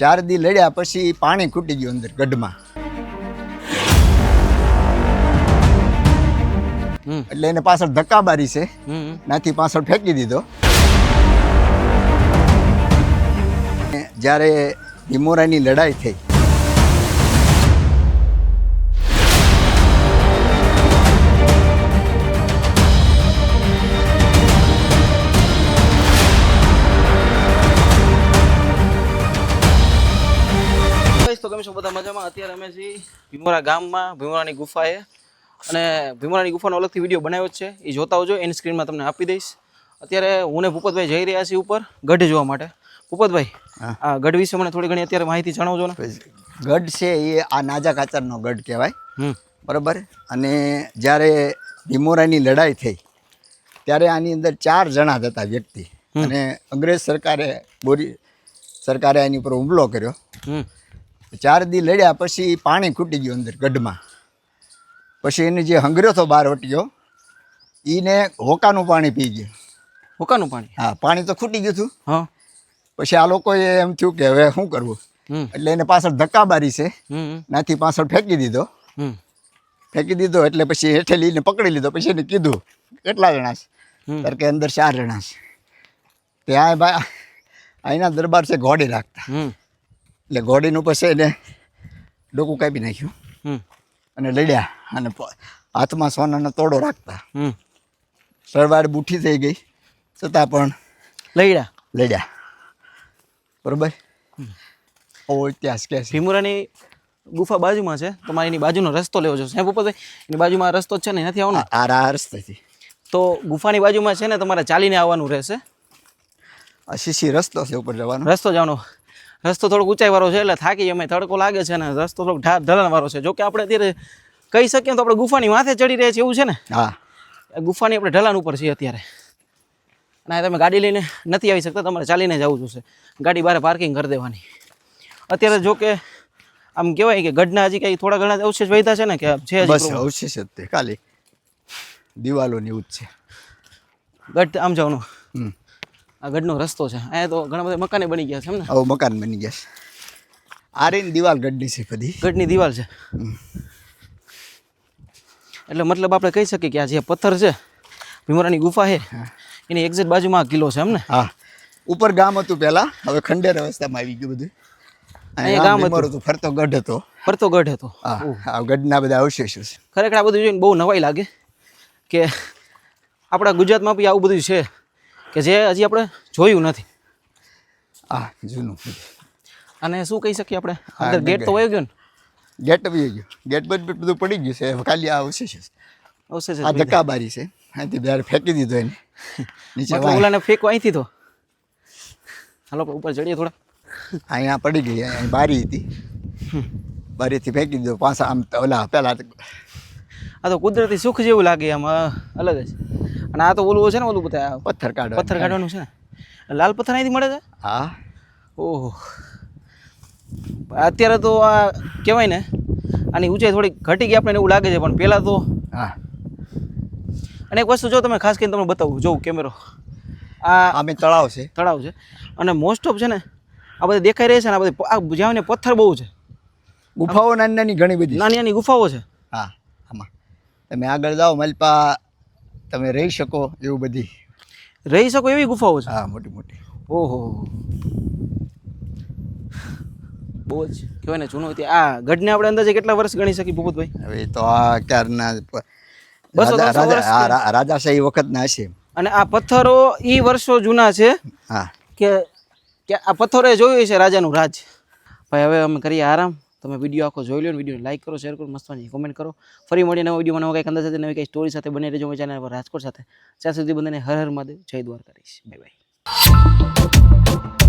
ચાર દી લડ્યા પછી પાણી ખૂટી ગયું અંદર ગઢમાં. એટલે એને પાછળ ધક્કાબારી છે. નાથી પાછળ ફેંકી દીધો. જ્યારે ભીમોરાની લડાઈ થઈ તો તમે છો? બધા મજામાં? અત્યારે અમે છીએ ભીમોરા ગામમાં ભીમોરાની ગુફાએ. અને ભીમોરાની ગુફાનો અલગથી વીડિયો બનાવ્યો છે. એ જોતા આવજો એની સ્ક્રીનમાં તમને આપી દઈશ. અત્યારે હું ને ભૂપતભાઈ જઈ રહ્યા છીએ ઉપર ગઢ જોવા માટે. ભૂપતભાઈ આ ગઢ વિશે મને થોડી ઘણી અત્યારે માહિતી જણાવજો ને. ગઢ છે એ આ નાજા કાચરનો ગઢ કહેવાય. બરાબર? અને જ્યારે ભીમોરાની લડાઈ થઈ ત્યારે આની અંદર ચાર જણા હતા વ્યક્તિ. અને અંગ્રેજ સરકારે બોરી સરકારે એની ઉપર હુમલો કર્યો. ચાર દી લડ્યા પછી પાણી ખૂટી ગયું અંદર ગઢમાં. પછી એને જે હંગર્યો હતો બહાર વટ્યો એને હોકાનું પાણી પી ગયું. હોકાનું પાણી? હા પાણી તો ખૂટી ગયું હતું. હા. પછી આ લોકોએ એમ થયું કે હવે શું કરવું? એટલે એને પાછળ ધક્કા બારી છે નાથી પાછળ ફેંકી દીધો. ફેંકી દીધો એટલે પછી હેઠે લઈને પકડી લીધો. પછી એને કીધું કેટલા જણા છે. ત્યારે કે અંદર ચાર જણા છે. ત્યાં ભાઈ અહીંના દરબાર છે ઘોડી રાખતા. એટલે ઘોડીનું પછી એને ડોકું કાપી નાખ્યું. અને લડ્યા. અને હાથમાં સોનાનો તોડો રાખતા. સરવાડ બુઠી થઈ ગઈ. છતાં પણ લડ્યા? લડ્યા. બરોબર? ઓ ઇતિહાસ કે છે. ગુફા બાજુમાં છે. તમારે એની બાજુનો રસ્તો લેવો જોઈએ સાહેબ ઉપર એની બાજુમાં રસ્તો છે ને? નથી આવવાનો? આ આ રસ્તેથી. તો ગુફાની બાજુમાં છે ને તમારે ચાલીને આવવાનું રહેશે. આ શીશી રસ્તો છે ઉપર જવાનો. રસ્તો જવાનો રસ્તો થોડોક ઊંચાઈવાળો છે એટલે થાકી અમે તડકો લાગે છે અને રસ્તો થોડોક ઢા ઢલણવાળો છે. જોકે આપણે અત્યારે કહી શકીએ તો આપણે ગુફાની માથે ચડી રહ્યા છીએ એવું છે ને? હા. ગુફાની આપણે ઢલાન ઉપર છીએ અત્યારે. અને આ તમે ગાડી લઈને નથી આવી શકતા તમારે ચાલીને જવું જોશે. ગાડી બહાર પાર્કિંગ કરી દેવાની. અત્યારે જો કે આમ કહેવાય કે ગઢના હજી કંઈ થોડા ઘણા અવશેષ વૈધા છે ને કે છે બસ અવશેષ જ તે ખાલી. દિવાલોની ઉચ્ચ છે. ગઢ આમ જવાનું. હમ. આ ગઢનો રસ્તો છે. અહીંયા તો ઘણા બધા મકાને બની ગયા છે એમ ને? આવું મકાન બની ગયા છે. આરીની દિવાલ ગઢની છે બધી. ગઢની દિવાલ છે. એટલે મતલબ આપણે કહી શકીએ કે આ જે પથ્થર છે ભીમરાની ગુફા છે એની એક્ઝેક્ટ બાજુમાં કિલ્લો છે એમ ને? હા. ઉપર ગામ હતું પહેલા હવે ખંડેર અવસ્થામાં આવી ગયું બધું. અહીંયા ગામ હતું. ફરતો ગઢ હતો. ફરતો ગઢ હતો. આ ગઢના બધા અવશેષો છે. ખરેખર આ બધું જોઈને બહુ નવાઈ લાગે કે આપણા ગુજરાતમાં બી આવું બધું છે. કે જે હજી આપણે જોયું નથી. હા જૂનું. અને શું કહી શકીએ આપણે? અંદર ગેટ તો વયો ગયો ને? ગેટ વયો ગયો. ગેટ બધું બધું પડી ગયું છે. ખાલી આ અવશેષ છે. અવશેષ છે આ ધક્કાબારી છે. અહીંથી બહાર ફેંકી દીધો એને. નીચે ઓલાને ફેંકવા અહીંથી તો? હાલો ઉપર ચડીએ થોડા. અહીંયા પડી ગઈ. અહીં બારી હતી. બારીથી ફેંકી દીધો. પાછા આમ ઓલા પેલા આ તો કુદરતી સુખ જેવું લાગે આમ અલગ જ. અને આ તો ઓલું છે ને ઓલું બધા પથ્થર કાઢવા પથ્થર કાઢવાનું છે ને. લાલ પથ્થર અહીંથી મળે છે? હા. ઓહો. અત્યારે તો આ કહેવાય ને આની ઊંચાઈ થોડી ઘટી ગઈ આપણને એવું લાગે છે પણ પહેલાં તો હા. અને એક વસ્તુ જો તમે ખાસ કરીને તમને બતાવું જોઉં કેમેરો. આ આમે તળાવ છે. તળાવ છે. અને મોસ્ટ ઓફ છે ને આ બધા દેખાઈ રહે છે ને આ બધી આ જ્યાં પથ્થર બહુ છે. ગુફાઓ નાની નાની ઘણી બધી નાની નાની ગુફાઓ છે. હા. તમે આગળ જાઓ મલપા તમે રહી શકો એવું બધી. રહી શકો એવી ગુફાઓ છે? હા મોટી મોટી. ઓહો. બહુ જ કહેવાય ને જૂનું હતી આ ગઢને આપણે અંદાજે કેટલા વર્ષ ગણી શકીએ ભૂપતભાઈ? હવે તો આ ક્યારના રાજાશાહી વખતના હશે. અને આ પથ્થરો એ વર્ષો જૂના છે હા. કે આ પથ્થરોએ જોયું છે રાજાનું રાજ? ભાઈ હવે અમે કરીએ આરામ. તમે વીડિયો આખો જોઈ લો વીડિયો લાઈક કરો શેર કરો મસ્ત કોમેન્ટ કરો. ફરી મળીએ નવો વીડિયો નવો કંઈક અંદર સાથે, નવી કંઈ સ્ટોરી સાથે. બની રહેજો ચેનલ પર રાજકોટ સાથે. ત્યાં સુધી બધાને હર હર મહાદેવ. જય દ્વારકાધીશ. Bye bye